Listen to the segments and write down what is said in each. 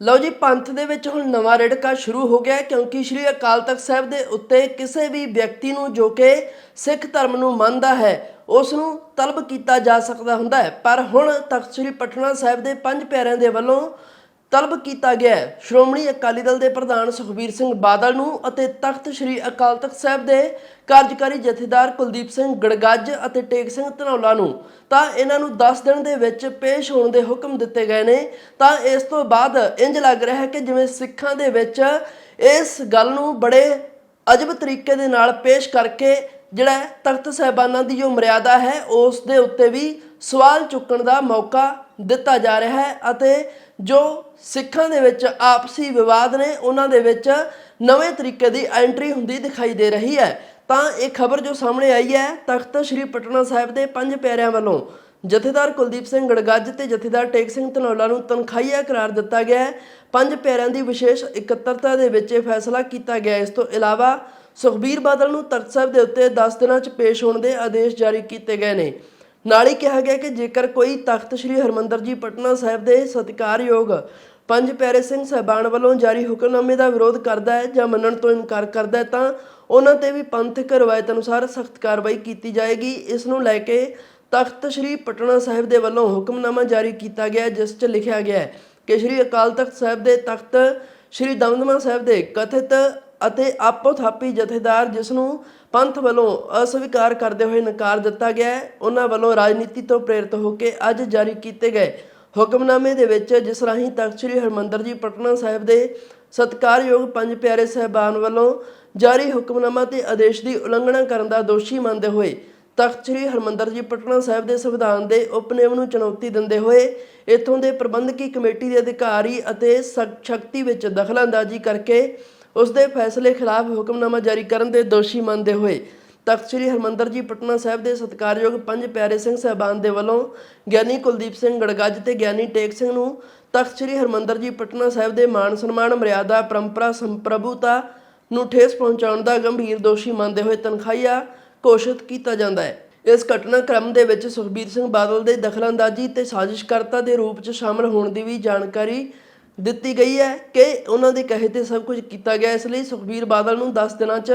ਲਓ ਜੀ, ਪੰਥ ਦੇ ਵਿੱਚ ਹੁਣ ਨਵਾਂ ਰੜਕਾ ਸ਼ੁਰੂ ਹੋ ਗਿਆ ਕਿਉਂਕਿ ਸ੍ਰੀ ਅਕਾਲ ਤਖਤ ਸਾਹਿਬ ਦੇ ਉੱਤੇ ਕਿਸੇ ਵੀ ਵਿਅਕਤੀ ਨੂੰ ਜੋ ਕਿ ਸਿੱਖ ਧਰਮ ਨੂੰ ਮੰਨਦਾ ਹੈ, ਉਸ ਨੂੰ ਤਲਬ ਕੀਤਾ ਜਾ ਸਕਦਾ ਹੁੰਦਾ ਹੈ। ਪਰ ਹੁਣ ਤਖਤ ਸ੍ਰੀ ਪਟਨਾ ਸਾਹਿਬ ਦੇ ਪੰਜ ਪਿਆਰਿਆਂ ਦੇ ਵੱਲੋਂ ਤਲਬ ਕੀਤਾ ਗਿਆ ਹੈ। ਸ਼੍ਰੋਮਣੀ ਅਕਾਲੀ ਦਲ ਦੇ ਪ੍ਰਧਾਨ ਸੁਖਬੀਰ ਸਿੰਘ ਬਾਦਲ ਨੂੰ ਅਤੇ ਤਖਤ ਸ੍ਰੀ ਅਕਾਲ ਤਖਤ ਸਾਹਿਬ ਦੇ ਕਾਰਜਕਾਰੀ ਜਥੇਦਾਰ ਕੁਲਦੀਪ ਸਿੰਘ ਗੜਗੱਜ ਅਤੇ ਟੇਕ ਸਿੰਘ ਧਨੌਲਾ ਨੂੰ। ਤਾਂ ਇਹਨਾਂ ਨੂੰ 10 ਦਿਨ ਦੇ ਵਿੱਚ ਪੇਸ਼ ਹੋਣ ਦੇ ਹੁਕਮ ਦਿੱਤੇ ਗਏ ਨੇ। ਤਾਂ ਇਸ ਤੋਂ ਬਾਅਦ ਇੰਜ ਲੱਗ ਰਿਹਾ ਹੈ ਕਿ ਜਿਵੇਂ ਸਿੱਖਾਂ ਦੇ ਵਿੱਚ ਇਸ ਗੱਲ ਨੂੰ ਬੜੇ ਅਜਬ ਤਰੀਕੇ ਦੇ ਨਾਲ ਪੇਸ਼ ਕਰਕੇ ਜਿਹੜਾ ਤਖਤ ਸਾਹਿਬਾਨਾਂ ਦੀ ਜੋ ਮਰਿਆਦਾ ਹੈ, ਉਸ ਦੇ ਉੱਤੇ ਵੀ ਸਵਾਲ ਚੁੱਕਣ ਦਾ ਮੌਕਾ ਦਿੱਤਾ ਜਾ ਰਿਹਾ ਹੈ ਅਤੇ ਜੋ ਸਿੱਖਾਂ ਦੇ ਵਿੱਚ ਆਪਸੀ ਵਿਵਾਦ ਨੇ, ਉਹਨਾਂ ਦੇ ਵਿੱਚ ਨਵੇਂ ਤਰੀਕੇ ਦੀ ਐਂਟਰੀ ਹੁੰਦੀ ਦਿਖਾਈ ਦੇ ਰਹੀ ਹੈ। ਤਾਂ ਇਹ ਖਬਰ ਜੋ ਸਾਹਮਣੇ ਆਈ ਹੈ, ਤਖਤ ਸ੍ਰੀ ਪਟਨਾ ਸਾਹਿਬ ਦੇ ਪੰਜ ਪਿਆਰਿਆਂ ਵੱਲੋਂ। ਜਥੇਦਾਰ ਕੁਲਦੀਪ ਸਿੰਘ ਗੜਗੱਜ ਤੇ ਜਥੇਦਾਰ ਟੇਕ ਸਿੰਘ ਧਨੌਲਾ ਨੂੰ ਤਨਖਾਹੀਆ ਕਰਾਰ ਦਿੱਤਾ ਗਿਆ ਹੈ। ਪੰਜ ਪਿਆਰਿਆਂ ਦੀ ਵਿਸ਼ੇਸ਼ ਇਕੱਤਰਤਾ ਦੇ ਵਿੱਚ ਇਹ ਫੈਸਲਾ ਕੀਤਾ ਗਿਆ ਇਸ ਤੋਂ ਇਲਾਵਾ ਸੁਖਬੀਰ ਬਾਦਲ ਨੂੰ ਤਖਤ ਸਾਹਿਬ ਦੇ ਉੱਤੇ 10 ਦਿਨਾਂ 'ਚ ਪੇਸ਼ ਹੋਣ ਦੇ ਆਦੇਸ਼ ਜਾਰੀ ਕੀਤੇ ਗਏ ਨੇ। ਨਾਲ ਹੀ ਕਿਹਾ ਗਿਆ ਕਿ ਜੇਕਰ ਕੋਈ ਤਖਤ ਸ੍ਰੀ ਹਰਮੰਦਰ ਜੀ ਪਟਨਾ ਸਾਹਿਬ ਦੇ ਸਤਿਕਾਰਯੋਗ ਪੰਜ ਪਿਆਰੇ ਸਿੰਘ ਸਾਹਿਬਾਨ ਵੱਲੋਂ ਜਾਰੀ ਹੁਕਮਨਾਮੇ ਦਾ ਵਿਰੋਧ ਕਰਦਾ ਹੈ ਜਾਂ ਮੰਨਣ ਤੋਂ ਇਨਕਾਰ ਕਰਦਾ ਹੈ, ਤਾਂ ਉਹਨਾਂ ਤੇ ਵੀ ਪੰਥਕ ਰਵਾਇਤ ਅਨੁਸਾਰ ਸਖਤ ਕਾਰਵਾਈ ਕੀਤੀ ਜਾਏਗੀ। ਇਸ ਨੂੰ ਲੈ ਕੇ ਤਖਤ ਸ੍ਰੀ ਪਟਨਾ ਸਾਹਿਬ ਦੇ ਵੱਲੋਂ ਹੁਕਮਨਾਮਾ ਜਾਰੀ ਕੀਤਾ ਗਿਆ ਜਿਸ 'ਚ ਲਿਖਿਆ ਗਿਆ ਹੈ ਕਿ ਸ੍ਰੀ ਅਕਾਲ ਤਖਤ ਸਾਹਿਬ ਦੇ ਤਖਤ ਸ੍ਰੀ ਦਮਦਮਾ ਸਾਹਿਬ ਦੇ ਕਥਿਤ ਅਤੇ ਆਪੋ ਥਾਪੀ ਜਥੇਦਾਰ ਜਿਸ ਨੂੰ ਪੰਥ ਵੱਲੋਂ ਅਸਵੀਕਾਰ ਕਰਦੇ ਹੋਏ ਨਕਾਰ ਦਿੱਤਾ ਗਿਆ ਹੈ, ਉਹਨਾਂ ਵੱਲੋਂ ਰਾਜਨੀਤੀ ਤੋਂ ਪ੍ਰੇਰਿਤ ਹੋ ਕੇ ਅੱਜ ਜਾਰੀ ਕੀਤੇ ਗਏ ਹੁਕਮਨਾਮੇ ਦੇ ਵਿੱਚ ਜਿਸ ਰਾਹੀਂ ਤਖਤ ਸ੍ਰੀ ਹਰਮੰਦਰ ਜੀ ਪਟਨਾ ਸਾਹਿਬ ਦੇ ਸਤਕਾਰਯੋਗ ਪੰਜ ਪਿਆਰੇ ਸਹਿਬਾਨ ਵੱਲੋਂ ਜਾਰੀ ਹੁਕਮਨਾਮਾ ਤੇ ਆਦੇਸ਼ ਦੀ ਉਲੰਘਣਾ ਕਰਨ ਦਾ ਦੋਸ਼ੀ ਮੰਨਦੇ ਹੋਏ ਤਖਤ ਸ੍ਰੀ ਹਰਮੰਦਰ ਜੀ ਪਟਨਾ ਸਾਹਿਬ ਦੇ ਸੰਵਿਧਾਨ ਦੇ ਉਪਨਿਯਮ ਨੂੰ ਚੁਣੌਤੀ ਦਿੰਦੇ ਹੋਏ ਇਥੋਂ ਦੇ ਪ੍ਰਬੰਧਕੀ ਕਮੇਟੀ ਦੇ ਅਧਿਕਾਰੀ ਅਤੇ ਸਖ- ਸ਼ਕਤੀ ਵਿੱਚ ਦਖਲਅੰਦਾਜ਼ੀ ਕਰਕੇ ਉਸ ਦੇ ਫੈਸਲੇ ਖਿਲਾਫ ਹੁਕਮਨਾਮਾ ਜਾਰੀ ਕਰਨ ਦੇ ਦੋਸ਼ੀ ਮੰਨਦੇ ਹੋਏ ਤਖਤ ਸ੍ਰੀ ਹਰਮੰਦਰ ਜੀ ਪਟਨਾ ਸਾਹਿਬ ਦੇ ਸਤਕਾਰਯੋਗ ਪੰਜ ਪਿਆਰੇ ਸਿੰਘ ਸਾਹਿਬਾਨ ਦੇ ਵੱਲੋਂ ਗਿਆਨੀ ਕੁਲਦੀਪ ਸਿੰਘ ਗੜਗੱਜ ਤੇ ਗਿਆਨੀ ਟੇਕ ਸਿੰਘ ਨੂੰ ਤਖਤ ਸ੍ਰੀ ਹਰਮੰਦਰ ਜੀ ਪਟਨਾ ਸਾਹਿਬ ਦੇ ਮਾਣ ਸਨਮਾਨ, ਮਰਿਆਦਾ, ਪਰੰਪਰਾ, ਸੰਪ੍ਰਭੂਤਾ ਨੂੰ ਠੇਸ ਪਹੁੰਚਾਉਣ ਦਾ ਗੰਭੀਰ ਦੋਸ਼ੀ ਮੰਨਦੇ ਹੋਏ ਤਨਖਾਹੀਆ ਘੋਸ਼ਿਤ ਕੀਤਾ ਜਾਂਦਾ ਹੈ। ਇਸ ਘਟਨਾਕ੍ਰਮ ਦੇ ਵਿੱਚ ਸੁਖਬੀਰ ਸਿੰਘ ਬਾਦਲ ਦੇ ਦਖਲਅੰਦਾਜ਼ੀ ਤੇ ਸਾਜ਼ਿਸ਼ਕਰਤਾ ਦੇ ਰੂਪ 'ਚ ਸ਼ਾਮਲ ਹੋਣ ਦੀ ਵੀ ਜਾਣਕਾਰੀ ਦਿੱਤੀ ਗਈ ਹੈ ਕਿ ਉਹਨਾਂ ਦੇ ਕਹੇ ਤੇ ਸਭ ਕੁਝ ਕੀਤਾ ਗਿਆ। ਇਸ ਲਈ ਸੁਖਬੀਰ ਬਾਦਲ ਨੂੰ 10 ਦਿਨਾਂ 'ਚ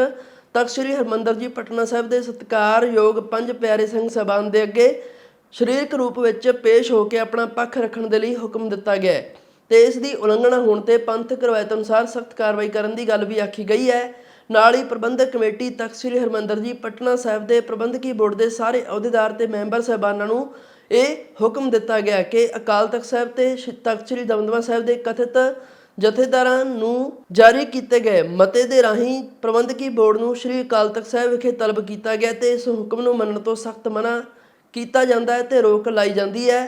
ਤਖਤ ਸ੍ਰੀ ਹਰਮੰਦਰ ਜੀ ਪਟਨਾ ਸਾਹਿਬ ਦੇ ਸਤਿਕਾਰਯੋਗ ਪੰਜ ਪਿਆਰੇ ਸਿੰਘ ਸਭਾਨ ਦੇ ਅੱਗੇ ਸਰੀਰਕ ਰੂਪ ਵਿੱਚ ਪੇਸ਼ ਹੋ ਕੇ ਆਪਣਾ ਪੱਖ ਰੱਖਣ ਦੇ ਲਈ ਹੁਕਮ ਦਿੱਤਾ ਗਿਆ ਹੈ। ਤੇ ਇਸ ਦੀ ਉਲੰਘਣਾ ਹੋਣ ਤੇ ਪੰਥਕ ਰਵਾਇਤ ਅਨੁਸਾਰ ਸਖਤ ਕਾਰਵਾਈ ਕਰਨ ਦੀ ਗੱਲ ਵੀ ਆਖੀ ਗਈ ਹੈ। ਨਾਲ ਹੀ ਪ੍ਰਬੰਧਕ ਕਮੇਟੀ ਤਖਤ ਸ੍ਰੀ ਹਰਮੰਦਰ ਜੀ ਪਟਨਾ ਸਾਹਿਬ ਦੇ ਪ੍ਰਬੰਧਕੀ ਬੋਰਡ ਦੇ ਸਾਰੇ ਅਹੁਦੇਦਾਰ ਤੇ ਮੈਂਬਰ ਸਹਿਬਾਨਾਂ ਨੂੰ ਇਹ ਹੁਕਮ ਦਿੱਤਾ ਗਿਆ ਕਿ ਅਕਾਲ ਤਖਤ ਸਾਹਿਬ ਤੇ ਸ਼੍ਰੀ ਤਖਤ ਸ੍ਰੀ ਦਮਦਮਾ ਸਾਹਿਬ ਦੇ ਕਥਿਤ ਜਥੇਦਾਰਾਂ ਨੂੰ ਜਾਰੀ ਕੀਤੇ ਗਏ ਮਤੇ ਦੇ ਰਾਹੀਂ ਪ੍ਰਬੰਧਕੀ ਬੋਰਡ ਨੂੰ ਸ੍ਰੀ ਅਕਾਲ ਤਖਤ ਸਾਹਿਬ ਵਿਖੇ ਤਲਬ ਕੀਤਾ ਗਿਆ ਤੇ ਇਸ ਹੁਕਮ ਨੂੰ ਮੰਨਣ ਤੋਂ ਸਖਤ ਮਨਾ ਕੀਤਾ ਜਾਂਦਾ ਹੈ ਤੇ ਰੋਕ ਲਾਈ ਜਾਂਦੀ ਹੈ।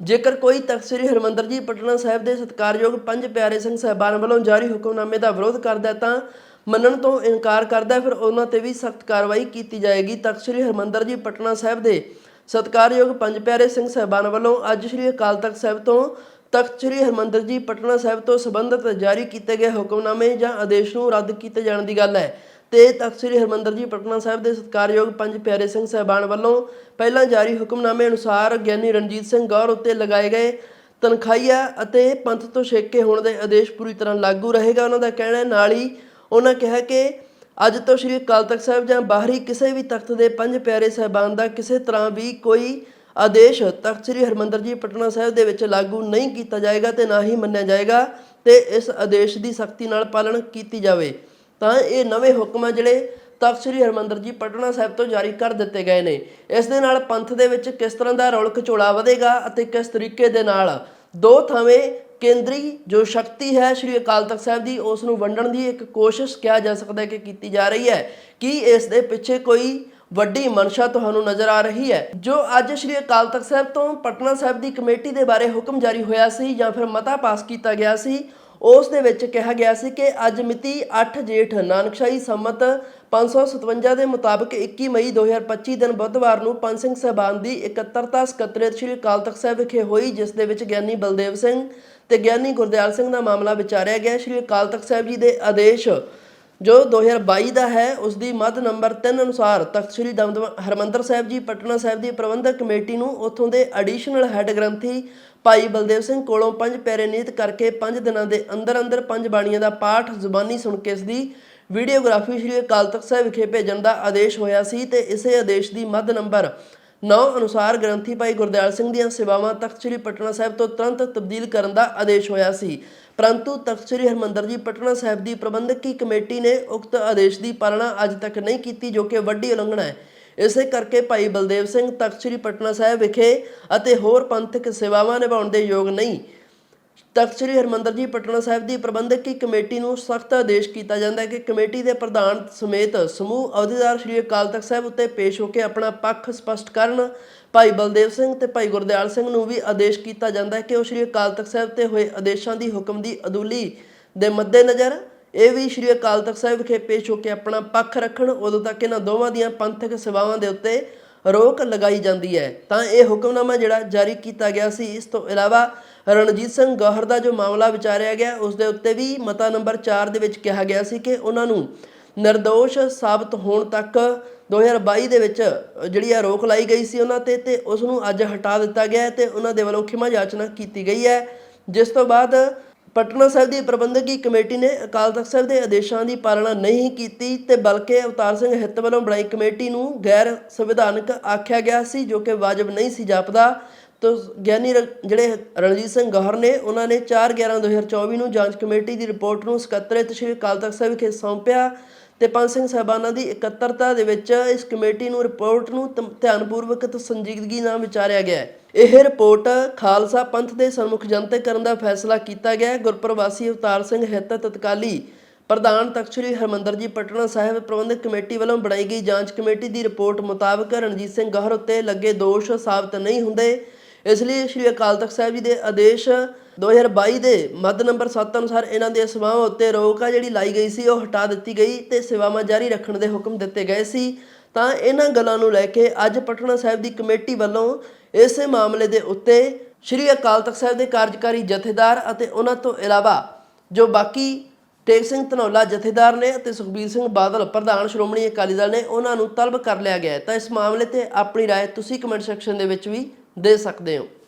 ਜੇਕਰ ਕੋਈ ਤਖਤ ਸ੍ਰੀ ਹਰਮੰਦਰ ਜੀ ਪਟਨਾ ਸਾਹਿਬ ਦੇ ਸਤਕਾਰਯੋਗ ਪੰਜ ਪਿਆਰੇ ਸਿੰਘ ਸਾਹਿਬਾਨ ਵੱਲੋਂ ਜਾਰੀ ਹੁਕਮਨਾਮੇ ਦਾ ਵਿਰੋਧ ਕਰਦਾ ਤਾਂ ਮੰਨਣ ਤੋਂ ਇਨਕਾਰ ਕਰਦਾ ਫਿਰ ਉਹਨਾਂ ਤੇ ਵੀ ਸਖਤ ਕਾਰਵਾਈ ਕੀਤੀ ਜਾਏਗੀ। ਤਖਤ ਸ੍ਰੀ ਹਰਮੰਦਰ ਜੀ ਪਟਨਾ ਸਾਹਿਬ ਦੇ ਸਤਕਾਰਯੋਗ ਪੰਜ ਪਿਆਰੇ ਸਿੰਘ ਸਾਹਿਬਾਨ ਵੱਲੋਂ ਅੱਜ ਸ੍ਰੀ ਅਕਾਲ ਤਖਤ ਸਾਹਿਬ ਤੋਂ ਤਖਤ ਸ੍ਰੀ ਹਰਮੰਦਰ ਜੀ ਪਟਨਾ ਸਾਹਿਬ ਤੋਂ ਸੰਬੰਧਿਤ ਜਾਰੀ ਕੀਤੇ ਗਏ ਹੁਕਮਨਾਮੇ ਜਾਂ ਆਦੇਸ਼ ਨੂੰ ਰੱਦ ਕੀਤੇ ਜਾਣ ਦੀ ਗੱਲ ਹੈ। ਤੇ ਤਖਤ ਸ੍ਰੀ ਹਰਮੰਦਰ ਜੀ ਪਟਨਾ ਸਾਹਿਬ ਦੇ ਸਤਕਾਰਯੋਗ ਪੰਜ ਪਿਆਰੇ ਸਿੰਘ ਸਾਹਿਬਾਨ ਵੱਲੋਂ ਪਹਿਲਾਂ ਜਾਰੀ ਹੁਕਮਨਾਮੇ ਅਨੁਸਾਰ ਗਿਆਨੀ ਰਣਜੀਤ ਸਿੰਘ ਗੌਰ ਉੱਤੇ ਲਗਾਏ ਗਏ ਤਨਖਾਹੀਆ ਅਤੇ ਪੰਥ ਤੋਂ ਛੇਕੇ ਹੋਣ ਦੇ ਆਦੇਸ਼ ਪੂਰੀ ਤਰ੍ਹਾਂ ਲਾਗੂ ਰਹੇਗਾ, ਉਹਨਾਂ ਦਾ ਕਹਿਣਾ ਨਾਲ ਹੀ ਉਹਨਾਂ ਕਿਹਾ ਕਿ ਅੱਜ ਤੋਂ ਸ੍ਰੀ ਅਕਾਲ ਤਖਤ ਸਾਹਿਬ ਜਾਂ ਬਾਹਰੀ ਕਿਸੇ ਵੀ ਤਖਤ ਦੇ ਪੰਜ ਪਿਆਰੇ ਸਾਹਿਬਾਨ ਦਾ ਕਿਸੇ ਤਰ੍ਹਾਂ ਵੀ ਕੋਈ ਆਦੇਸ਼ ਤਖਤ ਸ੍ਰੀ ਹਰਮੰਦਰ ਜੀ ਪਟਨਾ ਸਾਹਿਬ ਦੇ ਵਿੱਚ ਲਾਗੂ ਨਹੀਂ ਕੀਤਾ ਜਾਏਗਾ ਤੇ ਨਾ ਹੀ ਮੰਨਿਆ ਜਾਏਗਾ ਤੇ ਇਸ ਆਦੇਸ਼ ਦੀ ਸਖਤੀ ਨਾਲ ਪਾਲਣ ਕੀਤੀ ਜਾਵੇ। ਤਾਂ ਇਹ ਨਵੇਂ ਹੁਕਮ ਆ ਜਿਹੜੇ ਤਖਤ ਸ੍ਰੀ ਹਰਮੰਦਰ ਜੀ ਪਟਨਾ ਸਾਹਿਬ ਤੋਂ ਜਾਰੀ ਕਰ ਦਿੱਤੇ ਗਏ ਨੇ। ਇਸ ਦੇ ਨਾਲ ਪੰਥ ਦੇ ਵਿੱਚ ਕਿਸ ਤਰ੍ਹਾਂ ਦਾ ਰੌਲਕ ਝੋਲਾ ਵਧੇਗਾ ਅਤੇ ਕਿਸ ਤਰੀਕੇ ਦੇ ਨਾਲ ਦੋ ਥਾਵੇਂ ਕੇਂਦਰੀ ਜੋ ਸ਼ਕਤੀ ਹੈ ਸ੍ਰੀ ਅਕਾਲ ਤਖਤ ਸਾਹਿਬ ਦੀ, ਉਸ ਨੂੰ ਵੰਡਣ ਦੀ ਇੱਕ ਕੋਸ਼ਿਸ਼ ਕਿਹਾ ਜਾ ਸਕਦਾ ਹੈ ਕਿ ਕੀਤੀ ਜਾ ਰਹੀ ਹੈ। ਕੀ ਇਸ ਦੇ ਪਿੱਛੇ ਕੋਈ ਵੱਡੀ ਮਨਸ਼ਾ ਤੁਹਾਨੂੰ ਨਜ਼ਰ ਆ ਰਹੀ ਹੈ? ਜੋ ਅੱਜ ਸ੍ਰੀ ਅਕਾਲ ਤਖਤ ਸਾਹਿਬ ਤੋਂ ਪਟਨਾ ਸਾਹਿਬ ਦੀ ਕਮੇਟੀ ਦੇ ਬਾਰੇ ਹੁਕਮ ਜਾਰੀ ਹੋਇਆ ਸੀ ਜਾਂ ਫਿਰ ਮਤਾ ਪਾਸ ਕੀਤਾ ਗਿਆ ਸੀ ਉਸ ਦੇ ਵਿੱਚ ਕਿਹਾ ਗਿਆ ਸੀ ਕਿ ਅੱਜ ਮਿਤੀ 8 ਜੇਠ ਨਾਨਕਸ਼ਾਹੀ ਸੰਮਤ 557 ਦੇ ਮੁਤਾਬਕ 21 ਮਈ 2025 ਦਿਨ ਬੁੱਧਵਾਰ ਨੂੰ ਪੰਜ ਸਿੰਘ ਸਾਹਿਬਾਨ ਦੀ ਇਕੱਤਰਤਾ ਸਕੱਤਰੇਤ ਸ੍ਰੀ ਅਕਾਲ ਤਖਤ ਸਾਹਿਬ ਵਿਖੇ ਹੋਈ, ਜਿਸ ਦੇ ਵਿੱਚ ਗਿਆਨੀ ਬਲਦੇਵ ਸਿੰਘ ਤੇ ਗਿਆਨੀ ਗੁਰਦਿਆਲ ਸਿੰਘ ਦਾ ਮਾਮਲਾ ਵਿਚਾਰਿਆ ਗਿਆ। ਸ੍ਰੀ ਅਕਾਲ ਤਖਤ ਸਾਹਿਬ ਜੀ ਦੇ ਆਦੇਸ਼ ਜੋ 2022 ਦਾ ਹੈ ਉਸ ਦੀ ਮੱਧ ਨੰਬਰ 3 ਅਨੁਸਾਰ ਤਖਤ ਸ੍ਰੀ ਦਮਦਮਾ ਹਰਮੰਦਰ ਸਾਹਿਬ ਜੀ, ਪਟਨਾ ਸਾਹਿਬ ਦੀ ਪ੍ਰਬੰਧਕ ਕਮੇਟੀ ਨੂੰ ਉੱਥੋਂ ਦੇ ਐਡੀਸ਼ਨਲ ਹੈੱਡ ਗ੍ਰੰਥੀ ਭਾਈ ਬਲਦੇਵ ਸਿੰਘ ਕੋਲੋਂ ਪੰਜ ਪੈਰੇ ਨੀਤ ਕਰਕੇ ਪੰਜ ਦਿਨਾਂ ਦੇ ਅੰਦਰ ਅੰਦਰ ਪੰਜ ਬਾਣੀਆਂ ਦਾ ਪਾਠ, ਜ਼ੁਬਾਨੀ ਸੁਣ ਕੇ ਇਸ ਦੀ ਵੀਡੀਓਗ੍ਰਾਫੀ ਸ੍ਰੀ ਅਕਾਲ ਤਖਤ ਸਾਹਿਬ ਵਿਖੇ ਭੇਜਣ ਦਾ ਆਦੇਸ਼ ਹੋਇਆ ਸੀ ਤੇ ਇਸੇ ਆਦੇਸ਼ ਦੀ ਮੱਧ ਨੰਬਰ 9 ਅਨੁਸਾਰ ਗ੍ਰੰਥੀ ਭਾਈ ਗੁਰਦਿਆਲ ਸਿੰਘ ਦੀਆਂ ਸੇਵਾਵਾਂ ਤਖਤ ਸ੍ਰੀ ਪਟਨਾ ਸਾਹਿਬ ਤੋਂ ਤੁਰੰਤ ਤਬਦੀਲ ਕਰਨ ਦਾ ਆਦੇਸ਼ ਹੋਇਆ ਸੀ। ਪਰੰਤੂ ਤਖਤ ਸ੍ਰੀ ਹਰਮੰਦਰ ਜੀ ਪਟਨਾ ਸਾਹਿਬ ਦੀ ਪ੍ਰਬੰਧਕੀ ਕਮੇਟੀ ਨੇ ਉਕਤ ਆਦੇਸ਼ ਦੀ ਪਾਲਣਾ ਅੱਜ ਤੱਕ ਨਹੀਂ ਕੀਤੀ ਜੋ ਕਿ ਵੱਡੀ ਉਲੰਘਣਾ ਹੈ। ਇਸੇ ਕਰਕੇ ਭਾਈ ਬਲਦੇਵ ਸਿੰਘ ਤਖਤ ਸ੍ਰੀ ਪਟਨਾ ਸਾਹਿਬ ਵਿਖੇ ਅਤੇ ਹੋਰ ਪੰਥਕ ਸੇਵਾਵਾਂ ਨਿਭਾਉਣ ਦੇ ਯੋਗ ਨਹੀਂ ਤਖਤ ਸ੍ਰੀ ਹਰਮੰਦਰ ਜੀ ਪਟਨਾ ਸਾਹਿਬ ਦੀ ਪ੍ਰਬੰਧਕੀ ਕਮੇਟੀ ਨੂੰ ਸਖਤ ਆਦੇਸ਼ ਕੀਤਾ ਜਾਂਦਾ ਹੈ ਕਿ ਕਮੇਟੀ ਦੇ ਪ੍ਰਧਾਨ ਸਮੇਤ ਸਮੂਹ ਅਹੁਦੇਦਾਰ ਸ੍ਰੀ ਅਕਾਲ ਤਖਤ ਸਾਹਿਬ ਉੱਤੇ ਪੇਸ਼ ਹੋ ਕੇ ਆਪਣਾ ਪੱਖ ਸਪਸ਼ਟ ਕਰਨ ਭਾਈ ਬਲਦੇਵ ਸਿੰਘ ਤੇ ਭਾਈ ਗੁਰਦਿਆਲ ਸਿੰਘ ਨੂੰ ਵੀ ਆਦੇਸ਼ ਕੀਤਾ ਜਾਂਦਾ ਹੈ ਕਿ ਉਹ ਸ੍ਰੀ ਅਕਾਲ ਤਖਤ ਸਾਹਿਬ ਤੇ ਹੋਏ ਆਦੇਸ਼ਾਂ ਦੀ ਹੁਕਮ ਦੀ ਅਦੂਲੀ ਦੇ ਮੱਦੇਨਜ਼ਰ ਇਹ ਵੀ ਸ੍ਰੀ ਅਕਾਲ ਤਖਤ ਸਾਹਿਬ ਵਿਖੇ ਪੇਸ਼ ਹੋ ਕੇ ਆਪਣਾ ਪੱਖ ਰੱਖਣ, ਉਦੋਂ ਤੱਕ ਇਹਨਾਂ ਦੋਵਾਂ ਦੀਆਂ ਪੰਥਕ ਸੇਵਾਵਾਂ ਦੇ ਉੱਤੇ ਰੋਕ ਲਗਾਈ ਜਾਂਦੀ ਹੈ। ਤਾਂ ਇਹ ਹੁਕਮਨਾਮਾ ਜਿਹੜਾ ਜਾਰੀ ਕੀਤਾ ਗਿਆ ਸੀ, ਇਸ ਤੋਂ ਇਲਾਵਾ ਰਣਜੀਤ ਸਿੰਘ ਗੌਹਰ ਦਾ ਜੋ ਮਾਮਲਾ ਵਿਚਾਰਿਆ ਗਿਆ, ਉਸ ਦੇ ਉੱਤੇ ਵੀ ਮਤਾ ਨੰਬਰ 4 ਦੇ ਵਿੱਚ ਕਿਹਾ ਗਿਆ ਸੀ ਕਿ ਉਹਨਾਂ ਨੂੰ ਨਿਰਦੋਸ਼ ਸਾਬਤ ਹੋਣ ਤੱਕ 2022 ਦੇ ਵਿੱਚ ਜਿਹੜੀ ਆ ਰੋਕ ਲਾਈ ਗਈ ਸੀ ਉਹਨਾਂ ਤੇ ਤੇ ਉਸ ਨੂੰ ਅੱਜ ਹਟਾ ਦਿੱਤਾ ਗਿਆ ਹੈ ਤੇ ਉਹਨਾਂ ਦੇ ਵੱਲੋਂ ਖਿਮਾ ਯਾਚਨਾ ਕੀਤੀ ਗਈ ਹੈ। ਜਿਸ ਤੋਂ ਬਾਅਦ ਪਟਨਾ ਸਾਹਿਬ ਦੀ ਪ੍ਰਬੰਧਕੀ ਕਮੇਟੀ ਨੇ ਅਕਾਲ ਤਖਤ ਸਾਹਿਬ ਦੇ ਆਦੇਸ਼ਾਂ ਦੀ ਪਾਲਣਾ ਨਹੀਂ ਕੀਤੀ ਤੇ ਬਲਕਿ ਅਵਤਾਰ ਸਿੰਘ ਹਿੱਤ ਵੱਲੋਂ ਬਣਾਈ ਕਮੇਟੀ ਨੂੰ ਗੈਰ ਸੰਵਿਧਾਨਕ ਆਖਿਆ ਗਿਆ ਸੀ, ਜੋ ਕਿ ਵਾਜਬ ਨਹੀਂ ਸੀ ਜਾਪਦਾ। ਤੋ ਗਿਆਨੀ ਰ- ਜਿਹੜੇ ਰਣਜੀਤ ਸਿੰਘ ਗੌਹਰ ਨੇ, ਉਹਨਾਂ ਨੇ 4/11/2024 ਨੂੰ ਜਾਂਚ ਕਮੇਟੀ ਦੀ ਰਿਪੋਰਟ ਨੂੰ ਸਕੱਤਰੇਤ ਸ਼੍ਰੀ ਅਕਾਲ ਤਖਤ ਸਾਹਿਬ ਵਿਖੇ ਸੌਂਪਿਆ ਤੇ ਪੰਜ ਸਿੰਘ ਸਾਹਿਬਾਨਾਂ ਦੀ ਇਕੱਤਰਤਾ ਦੇ ਵਿੱਚ ਇਸ ਕਮੇਟੀ ਨੂੰ ਰਿਪੋਰਟ ਨੂੰ ਤ- ਧਿਆਨਪੂਰਵਕ ਤੇ ਸੰਜੀਦਗੀ ਨਾਲ ਵਿਚਾਰਿਆ ਗਿਆ ਇਹ ਰਿਪੋਰਟ ਖਾਲਸਾ ਪੰਥ ਦੇ ਸਨਮੁਖ ਜਨਤਕ ਕਰਨ ਦਾ ਫੈਸਲਾ ਕੀਤਾ ਗਿਆ ਹੈ। ਗੁਰਪ੍ਰਵਾਸੀ ਅਵਤਾਰ ਸਿੰਘ ਹਿੱਤ ਤਤਕਾਲੀ ਪ੍ਰਧਾਨ ਤਖਤ ਸ੍ਰੀ ਹਰਮੰਦਰ ਜੀ ਪਟਨਾ ਸਾਹਿਬ ਪ੍ਰਬੰਧਕ ਕਮੇਟੀ ਵੱਲੋਂ ਬਣਾਈ ਗਈ ਜਾਂਚ ਕਮੇਟੀ ਦੀ ਰਿਪੋਰਟ ਮੁਤਾਬਕ ਰਣਜੀਤ ਸਿੰਘ ਗਹਿਰ ਉੱਤੇ ਲੱਗੇ ਦੋਸ਼ ਸਾਬਤ ਨਹੀਂ ਹੁੰਦੇ ਇਸ ਲਈ ਸ੍ਰੀ ਅਕਾਲ ਤਖਤ ਸਾਹਿਬ ਜੀ ਦੇ ਆਦੇਸ਼ 2022 ਦੇ ਮੱਦ ਨੰਬਰ 7 ਅਨੁਸਾਰ ਇਹਨਾਂ ਦੀਆਂ ਸੇਵਾਵਾਂ ਉੱਤੇ ਰੋਕ ਆ ਜਿਹੜੀ ਲਾਈ ਗਈ ਸੀ ਉਹ ਹਟਾ ਦਿੱਤੀ ਗਈ ਤੇ ਸੇਵਾਵਾਂ ਜਾਰੀ ਰੱਖਣ ਦੇ ਹੁਕਮ ਦਿੱਤੇ ਗਏ ਸੀ ਤਾਂ ਇਹਨਾਂ ਗੱਲਾਂ ਨੂੰ ਲੈ ਕੇ ਅੱਜ ਪਟਨਾ ਸਾਹਿਬ ਦੀ ਕਮੇਟੀ ਵੱਲੋਂ ਇਸੇ ਮਾਮਲੇ ਦੇ ਉੱਤੇ ਸ੍ਰੀ ਅਕਾਲ ਤਖਤ ਸਾਹਿਬ ਦੇ ਕਾਰਜਕਾਰੀ ਜਥੇਦਾਰ ਅਤੇ ਉਹਨਾਂ ਤੋਂ ਇਲਾਵਾ ਜੋ ਬਾਕੀ ਟੇਕ ਸਿੰਘ ਧਨੌਲਾ ਜਥੇਦਾਰ ਨੇ ਅਤੇ ਸੁਖਬੀਰ ਸਿੰਘ ਬਾਦਲ ਪ੍ਰਧਾਨ ਸ਼੍ਰੋਮਣੀ ਅਕਾਲੀ ਦਲ ਨੇ ਉਹਨਾਂ ਨੂੰ ਤਲਬ ਕਰ ਲਿਆ ਗਿਆ ਹੈ ਤਾਂ ਇਸ ਮਾਮਲੇ ਤੇ ਆਪਣੀ رائے ਤੁਸੀਂ ਕਮੈਂਟ ਸੈਕਸ਼ਨ ਦੇ ਵਿੱਚ ਵੀ ਦੇ ਸਕਦੇ ਹੋ